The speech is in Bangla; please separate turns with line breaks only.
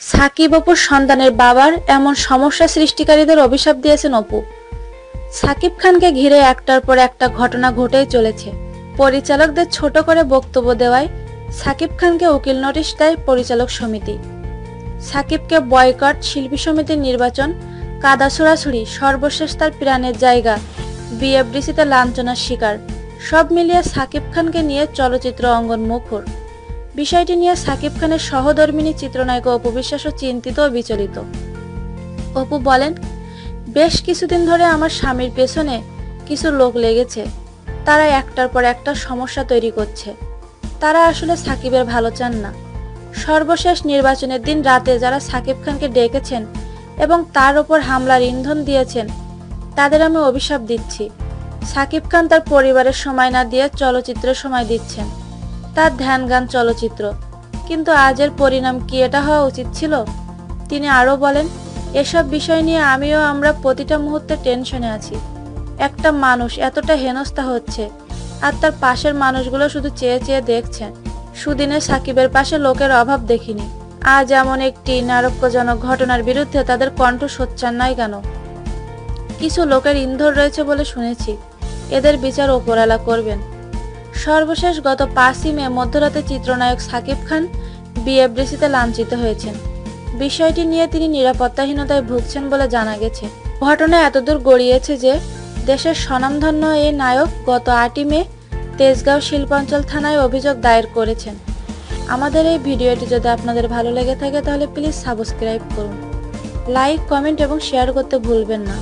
সাকিব অপুর সন্তানের বাবার এমন সমস্যা সৃষ্টিকারীদের অভিশাপ দিয়েছেন অপু। সাকিব খানকে ঘিরে একটার পর একটা ঘটনা ঘটেই চলেছে। পরিচালকদের ছোট করে বক্তব্য দেওয়ায় সাকিব খানকে উকিল নোটিশ দেয় পরিচালক সমিতি। সাকিবকে বয়কট শিল্পী সমিতির নির্বাচন কাদা ছোড়াছুড়ি সর্বশেষ তার প্রাণের জায়গা বিএফডিসিতে লাঞ্ছনার শিকার। সব মিলিয়ে সাকিব খানকে নিয়ে চলচ্চিত্র অঙ্গন মুখর। বিষয়টি নিয়ে সাকিব খানের সহধর্মিনী চিত্রনায়িকা অপু বিশ্বাসও চিন্তিত ও বিচলিত। অপু বলেন, বেশ কিছুদিন ধরে আমার স্বামীর পেছনে কিছু লোক লেগেছে। তারা একটার পর একটা সমস্যা তৈরি করছে। তারা আসলে সাকিবের ভালো চান না। সর্বশেষ নির্বাচনের দিন রাতে যারা সাকিব খানকে ডেকেছেন এবং তার ওপর হামলার ইন্ধন দিয়েছেন তাদের আমি অভিশাপ দিচ্ছি। সাকিব খান তার পরিবারের সময় না দিয়ে চলচ্চিত্রের সময় দিচ্ছেন। তার ধ্যান গান চলচ্চিত্র। কিন্তু আজের পরিণাম কি এটা হওয়া উচিত ছিল? তিনি আরও বলেন, এসব বিষয় নিয়ে আমিও আমরা প্রতিটা মুহূর্তে টেনশনে আছি। একটা মানুষ এতটা হেনস্থা হচ্ছে, আর তার পাশের মানুষগুলো শুধু চেয়ে চেয়ে দেখছেন। সুদিনে সাকিবের পাশে লোকের অভাব দেখিনি। আজ এমন একটি নারক্যজনক ঘটনার বিরুদ্ধে তাদের কণ্ঠ সোচ্চার নয় কেন? কিছু লোকের ইন্ধন রয়েছে বলে শুনেছি। এদের বিচার ওপরালা করবেন। সর্বশেষ গত পাঁচই মে মধ্যরাতে চিত্রনায়ক সাকিব খান বিএফডিসিতে লাঞ্ছিত হয়েছেন। বিষয়টি নিয়ে তিনি নিরাপত্তাহীনতায় ভুগছেন বলে জানা গেছে। ঘটনা এতদূর গড়িয়েছে যে দেশের স্বনামধন্য এই নায়ক গত আটই মে তেজগাঁও শিল্পাঞ্চল থানায় অভিযোগ দায়ের করেছেন। আমাদের এই ভিডিওটি যদি আপনাদের ভালো লেগে থাকে তাহলে প্লিজ সাবস্ক্রাইব করুন। লাইক, কমেন্ট এবং শেয়ার করতে ভুলবেন না।